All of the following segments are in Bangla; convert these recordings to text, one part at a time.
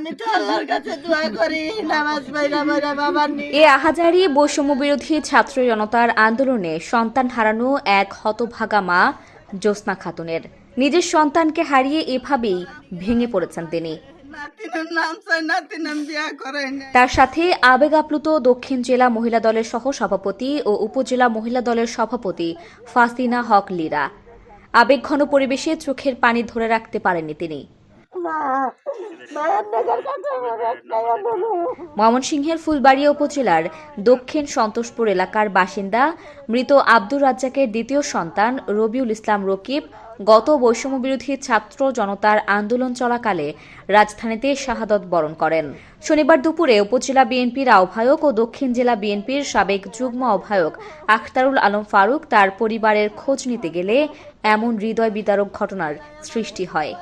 আমি তো আল্লাহর কাছে দোয়া করি নামাজ পড়া পড়া বাবার নিয়ে এ আহাজারি বৈষম্য বিরোধী ছাত্র জনতার আন্দোলনে সন্তান হারানো এক হতভাগা মা জ্যোৎস্না খাতুনের। নিজের সন্তানকে হারিয়ে এভাবেই ভেঙে পড়েছেন তিনি। তার সাথে আবেগ আপ্লুত দক্ষিণ জেলা মহিলা দলের সহ সভাপতি ও উপজেলা মহিলা দলের সভাপতি ফাসিনা হক লীরা। আবেগঘন পরিবেশে চোখের পানি ধরে রাখতে পারেননি তিনি। ময়মনসিংহের ফুলবাড়িয়া উপজেলার দক্ষিণ সন্তোষপুর এলাকার বাসিন্দা মৃত আব্দুর রাজ্জাকের দ্বিতীয় সন্তান রবিউল ইসলাম রকিব গত বৈষম্য বিরোধী ছাত্র জনতার আন্দোলন চলাকালে রাজধানীতে শাহাদত বরণ করেন। শনিবার দুপুরে উপজেলা বিএনপির আহ্বায়ক ও দক্ষিণ জেলা বিএনপির সাবেক যুগ্ম আহ্বায়ক আখতারুল আলম ফারুক তার পরিবারের খোঁজ নিতে গেলে এমন হৃদয় বিদারক ঘটনার সৃষ্টি হয়।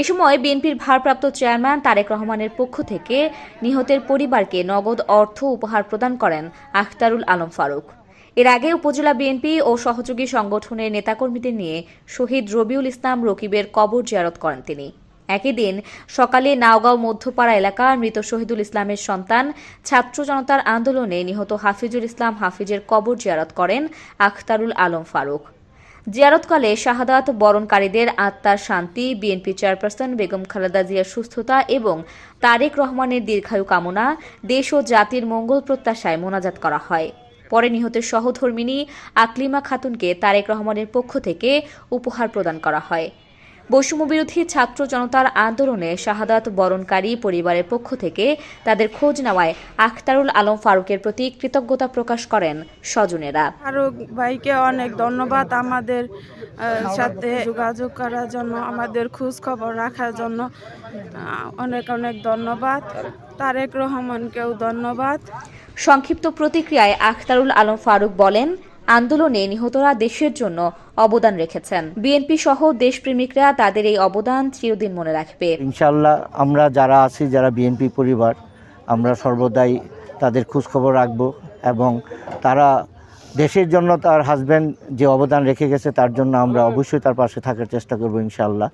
এ সময় বিএনপির ভারপ্রাপ্ত চেয়ারম্যান তারেক রহমানের পক্ষ থেকে নিহতের পরিবারকে নগদ অর্থ উপহার প্রদান করেন আখতারুল আলম ফারুক। এর আগে উপজেলা বিএনপি ও সহযোগী সংগঠনের নেতাকর্মীদের নিয়ে শহীদ রবিউল ইসলাম রকিবের কবর জিয়ারত করেন তিনি। একই দিন সকালে নাওগাঁও মধ্যপাড়া এলাকার মৃত শহীদুল ইসলামের সন্তান ছাত্র জনতার আন্দোলনে নিহত হাফিজুল ইসলাম হাফিজের কবর জিয়ারত করেন আখতারুল আলম ফারুক। জিয়ারতকালে শাহাদাত বরণকারীদের আত্মার শান্তি, বিএনপি চেয়ারপারসন বেগম খালেদা জিয়ার সুস্থতা এবং তারেক রহমানের দীর্ঘায়ু কামনা দেশ ও জাতির মঙ্গল প্রত্যাশায় মোনাজাত করা হয়। পরে নিহতের সহধর্মিনী আকলিমা খাতুনকে তারেক রহমানের পক্ষ থেকে উপহার প্রদান করা হয়। বৈষম্য বিরোধী ছাত্র জনতার আন্দোলনে শাহাদাত বরণকারী পরিবারের পক্ষ থেকে তাদের খোঁজ নেওয়ায় আখতারুল আলম ফারুকের প্রতি কৃতজ্ঞতা প্রকাশ করেন স্বজনেরা। ফারুক ভাইকে অনেক ধন্যবাদ আমাদের সাথে যোগাযোগ করার জন্য আমাদের খোঁজ খবর রাখার জন্য অনেক অনেক ধন্যবাদ। তারেক রহমানকেও ধন্যবাদ। সংক্ষিপ্ত প্রতিক্রিয়ায় আখতারুল আলম ফারুক বলেন আন্দোলনে নিহতরা দেশের জন্য অবদান রেখেছেন। বিএনপি সহ দেশপ্রেমিকরা তাদের এই অবদান চিরদিন মনে রাখবে। ইনশাল্লাহ আমরা যারা আছি, যারা বিএনপি পরিবার, আমরা সর্বদাই তাদের খোঁজখবর রাখব এবং তারা দেশের জন্য তার হাজব্যান্ড যে অবদান রেখে গেছে তার জন্য আমরা অবশ্যই তার পাশে থাকার চেষ্টা করব ইনশাল্লাহ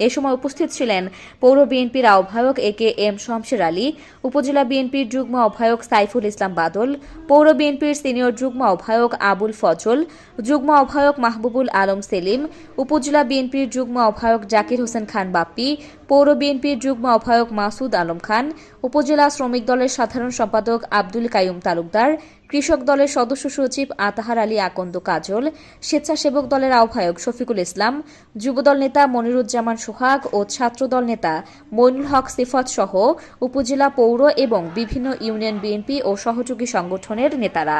এ সময় উপস্থিত ছিলেন পৌর বিএনপির আহ্বায়ক এ কে এম শমশের আলী উপজেলা বিএনপির যুগ্ম আহ্বায়ক সাইফুল ইসলাম বাদল পৌর বিএনপির সিনিয়র যুগ্ম আহ্বায়ক আবুল ফজল যুগ্ম আহ্বায়ক মাহবুবুল আলম সেলিম উপজেলা বিএনপির যুগ্ম আহ্বায়ক জাকির হোসেন খান বাপ্পি পৌর বিএনপির যুগ্ম আহ্বায়ক মাসুদ আলম খান উপজেলা শ্রমিক দলের সাধারণ সম্পাদক আব্দুল কাইয়ুম তালুকদার কৃষক দলের সদস্য সচিব আতাহার আলী আকন্দ কাজল, স্বেচ্ছাসেবক দলের আহ্বায়ক শফিকুল ইসলাম, যুবদল নেতা মনিরুজ্জামান সোহাগ ও ছাত্রদল নেতা মইনুল হক সিফত সহ উপজেলা পৌর এবং বিভিন্ন ইউনিয়ন বিএনপি ও সহযোগী সংগঠনের নেতারা।